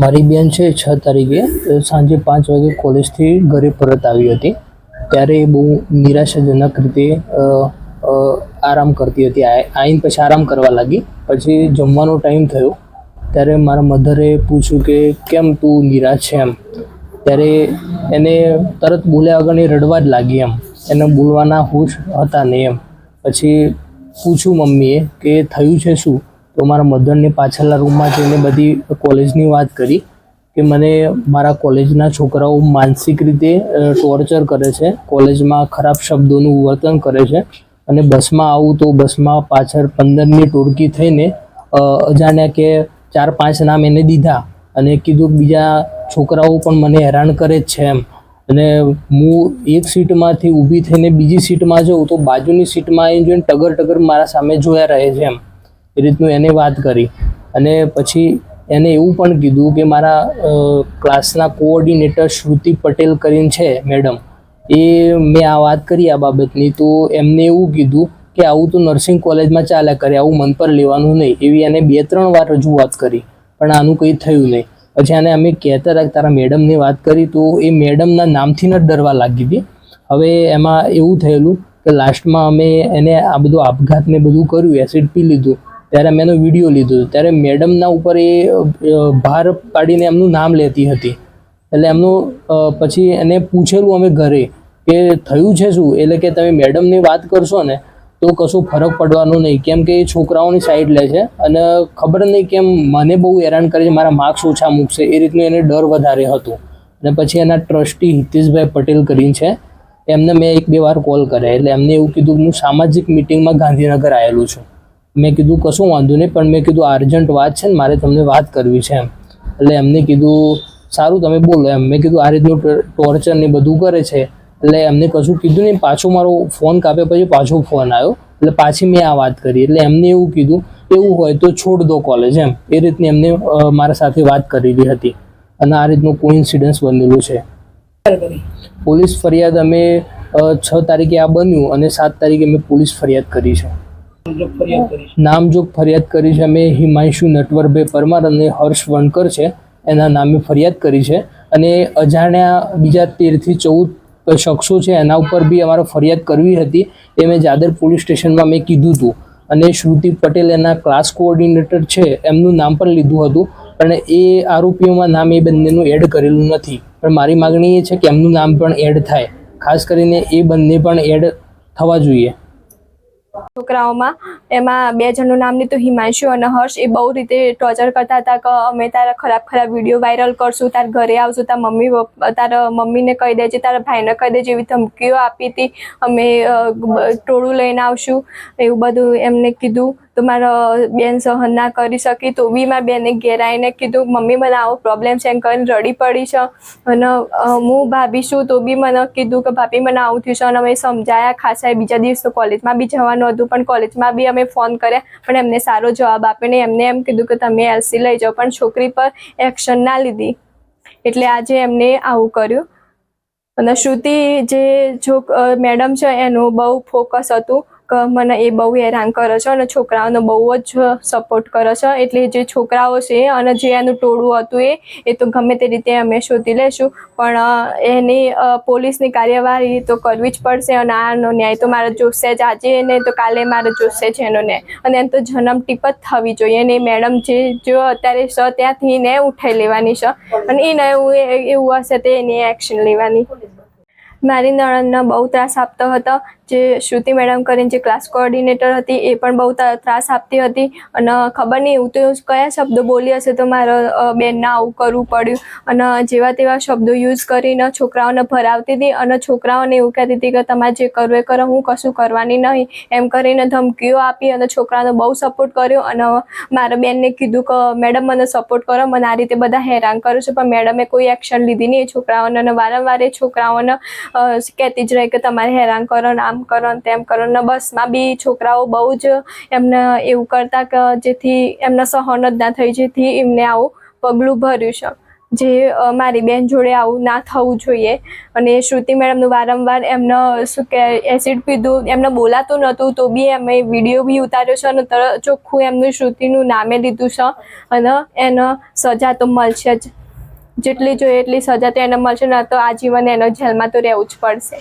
મારી બેન છે છ તારીખે. સાંજે પાંચ વાગે કોલેજથી ઘરે પરત આવી હતી. ત્યારે એ બહુ નિરાશાજનક રીતે આરામ કરતી હતી આવીને પછી આરામ કરવા લાગી. પછી જમવાનો ટાઈમ થયો. ત્યારે મારા મધરે પૂછ્યું કે, કેમ તું નિરાશ છે એમ? ત્યારે એને તરત બોલ્યા વગર એ રડવા જ લાગી એમ. એને બોલવાના હોશ હતા નહીં એમ. પછી પૂછ્યું મમ્મીએ કે, થયું છે શું? તો મારા મધરને પાછળના રૂમમાં જઈને બધી કોલેજની વાત કરી કે, મને મારા કોલેજના છોકરાઓ માનસિક રીતે ટોર્ચર કરે છે. કોલેજમાં ખરાબ શબ્દોનું વર્તન કરે છે. અને બસમાં આવું તો બસમાં પાછળ પંદરની ટોળકી થઈને અજાણ્યા કે ચાર પાંચ નામ એને દીધા અને કીધું બીજા છોકરાઓ પણ મને હેરાન કરે જ છે એમ. અને હું એક સીટમાંથી ઊભી થઈને બીજી સીટમાં જાઉં તો બાજુની સીટમાં આવીને જોઈને ટગર ટગર મારા સામે જોયા રહે છે એમ. એ રીતનું એને વાત કરી. અને પછી એને એવું પણ કીધું કે મારા ક્લાસના કોઓર્ડિનેટર શ્રુતિ પટેલ કરીને છે, મેડમ. એ મેં આ વાત કરી આ બાબતની, તો એમને એવું કીધું કે આવું તો નર્સિંગ કોલેજમાં ચાલ્યા કરે, આવું મન પર લેવાનું નહીં. એવી એને બે ત્રણ વાર રજૂઆત કરી, પણ આનું કંઈ થયું નહીં. પછી આને અમે કહેતા હતા તારા મેડમની વાત કરી, તો એ મેડમના નામથી ન ડરવા લાગી હતી. હવે એમાં એવું થયેલું કે લાસ્ટમાં અમે એને આ બધું આપઘાતને બધું કર્યું એસિડ પી લીધું. ત્યારે મેં એનો વીડિયો લીધો. ત્યારે મેડમના ઉપર એ ભાર પાડીને એમનું નામ લેતી હતી. એટલે એમનું પછી એને પૂછેલું અમે ઘરે કે થયું છે શું? એટલે કે તમે મેડમની વાત કરશો ને, તો કશું ફરક પડવાનો નહીં. કેમ કે એ છોકરાઓની સાઈડ લે છે અને ખબર નહીં કેમ મને બહુ હેરાન કરે છે, મારા માર્ક્સ ઓછા મૂકશે. એ રીતનું એને ડર વધારે હતો. અને પછી એના ટ્રસ્ટી હિતેશભાઈ પટેલ કરીને છે, એમને મેં એક બે વાર કોલ કર્યા. એટલે એમને એવું કીધું, હું સામાજિક મિટિંગમાં ગાંધીનગર આવેલું છું. મેં કીધું, કશું વાંધો નહીં, પણ મેં કીધું અર્જન્ટ વાત છે ને, મારે તમને વાત કરવી છે. એમ. એટલે એમને કીધું સારું તમે બોલો એમ. મેં કીધું આ રીતનું ટોર્ચર ને બધું કરે છે. એટલે એમને કશું કીધું નહીં. પાછો મારો ફોન કાપ્યા પછી પાછો ફોન આવ્યો. એટલે પાછી મેં આ વાત કરી. એટલે એમને એવું કીધું એવું હોય તો છોડ દો કોલેજ એમ. એ રીતની એમને મારા સાથે વાત કરેલી હતી. અને આ રીતનું કોઇન્સિડન્સ બનેલું છે. પોલીસ ફરિયાદ અમે છ તારીખે આ બન્યું અને સાત તારીખે અમે પોલીસ ફરિયાદ કરી છે. નામજોગ ફરિયાદ કરી છે. અમે હિમાંશુ નટવરભાઈ પરમાર અને હર્ષ વણકર છે. એના નામે ફરિયાદ કરી છે. અને અજાણ્યા બીજા તેરથી ચૌદ શખ્સો છે, એના ઉપર બી અમારે ફરિયાદ કરવી હતી. એ મેં જાદર પોલીસ સ્ટેશનમાં મેં કીધું હતું. અને શ્રુતિ પટેલ એના ક્લાસ કોઓર્ડિનેટર છે, એમનું નામ પણ લીધું હતું. પણ એ આરોપીઓમાં નામ એ બંનેનું એડ કરેલું નથી. પણ મારી માગણી એ છે કે એમનું નામ પણ એડ થાય. ખાસ કરીને એ બંને પણ એડ થવા જોઈએ. છોકરાઓમાં, એમાં બે જણનું નામ લીધું હિમાંશુ અને હર્ષ, એ બહુ રીતે ટોર્ચર કરતા હતા કે અમે તારા ખરાબ ખરાબ વીડિયો વાયરલ કરશું, તાર ઘરે આવશું, તાર મમ્મી તારા મમ્મીને કહી દેજે તારા ભાઈને કહી દેજે એવી ધમકીઓ આપી હતી. અમે ટોળું લઈને આવશું, એવું બધું એમને કીધું. તો મારા બેન સહન ના કરી શકી તો બી મારા બેને ઘેર આવીને કીધું, મમ્મી, મને આવો પ્રોબ્લેમ છે, એમ કરીને રડી પડી છે. અને હું ભાભી છું તો બી મને કીધું કે, ભાભી, મને આવું થયું છે. અને અમે સમજાયા ખાસા બીજા દિવસ કોલેજમાં બી જવાનું હતું, પણ કોલેજમાં બી અમે ફોન કર્યા, પણ એમને સારો જવાબ આપીને એમને એમ કીધું કે, તમે એલસી લઈ જાઓ. પણ છોકરી પર એક્શન ના લીધી. એટલે આજે એમને આવું કર્યું. અને શ્રુતિ જે જો મેડમ છે, એનું બહુ ફોકસ હતું. મને એ બહુ હેરાન કરે છે અને છોકરાઓનો બહુ જ સપોર્ટ કરે છે. એટલે જે છોકરાઓ છે અને જે એનું ટોળું હતું એ એ તો ગમે તે રીતે અમે શોધી લેશું. પણ એની પોલીસની કાર્યવાહી તો કરવી જ પડશે અને આનો ન્યાય તો મારે જોશે જ. આજે ને તો કાલે મારે જોશે જ એનો ન્યાય. અને એમ તો જન્મ ટીપ જ થવી જોઈએ અને મેડમ જે, જો અત્યારે છે ત્યાંથી ને ઉઠાઈ લેવાની છે અને એને એવું એવું હશે તો એની એક્શન લેવાની. મારી નણંદને બહુ ત્રાસ આપતો હતો. જે શ્રુતિ મેડમ કરીને જે ક્લાસ કોઓર્ડિનેટર હતી, એ પણ બહુ ત્રાસ આપતી હતી. અને ખબર નહીં એવું તો કયા શબ્દો બોલી હશે તો મારો બેનને આવું કરવું પડ્યું. અને જેવા તેવા શબ્દો યુઝ કરીને છોકરાઓને ભરાવતી હતી અને છોકરાઓને એવું કહેતી હતી કે, તમારે જે કરવું એ કરો, હું કશું કરવાની નહીં. એમ કરીને ધમકીઓ આપી અને છોકરાઓને બહુ સપોર્ટ કર્યો અને મારા બેનને કીધું કે, મેડમ, મને સપોર્ટ કરો, મને આ રીતે બધા હેરાન કરું છું, પણ મેડમે કોઈ એક્શન લીધી નહીં એ છોકરાઓને. અને વારંવાર એ છોકરાઓને કહેતી જ રહે કે તમારે હેરાન કરો ને આમ કરો ને તેમ કરો. ને બસમાં બી છોકરાઓ બહુ જ એમને એવું કરતા કે જેથી એમને સહન જ ના થઈ, જેથી એમને આવું પગલું ભર્યું છે. જે મારી બેન જોડે આવું ના થવું જોઈએ. અને શ્રુતિ મેડમનું વારંવાર એમને શું કે એસિડ પીધું, એમને બોલાતું નહોતું, તો બી અમે વીડિયો બી ઉતાર્યો છે અને તરત ચોખ્ખું એમનું શ્રુતિનું નામે લીધું છે. અને એને સજા તો મળશે જ. જેટલી જોઈએ એટલી સજા તો એને મળશે ને તો આજીવન એનો જેલમાં તો રહેવું જ પડશે.